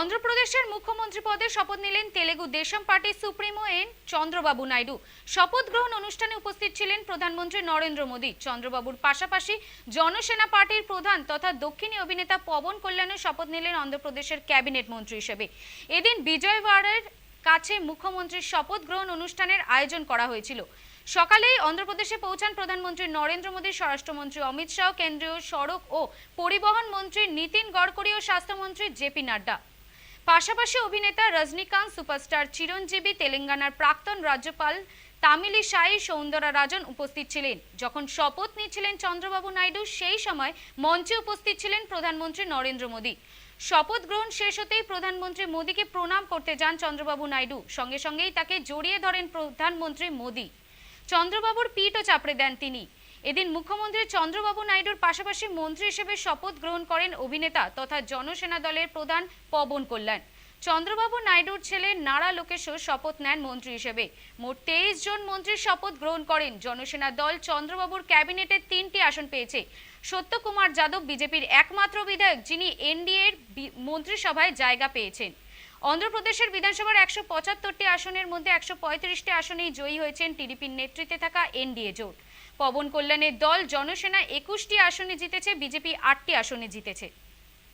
অন্ধ্রপ্রদেশের মুখ্যমন্ত্রী পদে শপথ নিলেন তেলেগু দেশম পার্টির সুপ্রিমো এন চন্দ্রবাবু নাইডু। শপথ গ্রহণ অনুষ্ঠানে উপস্থিত ছিলেন প্রধানমন্ত্রী নরেন্দ্র মোদী। চন্দ্রবাবুর পাশাপাশি জনসেনা পার্টির প্রধান তথা দক্ষিণী অভিনেতা পবন কল্যাণও শপথ নিলেন অন্ধ্রপ্রদেশের ক্যাবিনেট মন্ত্রী হিসেবে। এদিন বিজয়ওয়াড়ার কাছে মুখ্যমন্ত্রীর শপথ গ্রহণ অনুষ্ঠানের আয়োজন করা হয়েছিল। সকালেই অন্ধ্রপ্রদেশে পৌঁছান প্রধানমন্ত্রী নরেন্দ্র মোদী, স্বরাষ্ট্রমন্ত্রী অমিত শাহ, কেন্দ্রীয় সড়ক ও পরিবহন মন্ত্রী নীতিন গডকরি ও স্বাস্থ্যমন্ত্রী জেপি নাড্ডা। পাশাপাশি অভিনেতা রজনীকান্ত সুপারস্টার চিরঞ্জীবী তেলেঙ্গানার প্রাক্তন রাজ্যপাল তামিলি সাই সৌন্দরা রাজন উপস্থিত ছিলেন। যখন শপথ নিয়েছিলেন চন্দ্রবাবু নাইডু, সেই সময় মঞ্চে উপস্থিত ছিলেন প্রধানমন্ত্রী নরেন্দ্র মোদী। শপথ গ্রহণ শেষ হতেই প্রধানমন্ত্রী মোদীকে প্রণাম করতে যান চন্দ্রবাবু নাইডু। সঙ্গে সঙ্গেই তাকে জড়িয়ে ধরেন প্রধানমন্ত্রী মোদী। চন্দ্রবাবুর পিঠও চাপড়ে দেন তিনি। এদিন মুখ্যমন্ত্রী চন্দ্রবাবু নাইডুর পাশাপাশি মন্ত্রী হিসেবে শপথ গ্রহণ করেন অভিনেতা তথা জনসেনা দলের প্রধান পবন কল্যাণ। চন্দ্রবাবু নাইডুর ছেলে নারা লোকেশও শপথ নেন মন্ত্রী হিসেবে। মোট তেইশ জন মন্ত্রী শপথ গ্রহণ করেন। জনসেনা দল চন্দ্রবাবুর ক্যাবিনেটের তিনটি আসন পেয়েছে। সত্যকুমার যাদব বিজেপির একমাত্র বিধায়ক, যিনি এনডিএর মন্ত্রিসভায় জায়গা পেয়েছেন। অন্ধ্রপ্রদেশের বিধানসভার একশো পঁচাত্তরটি আসনের মধ্যে একশো পঁয়ত্রিশটি আসনেই জয়ী হয়েছেন টিডিপির নেতৃত্বে থাকা এনডিএ জোট। পবন কল্যাণের দল জনসেনা একুশটি আসনে জিতেছে বিজেপি আটটি আসনে জিতেছে।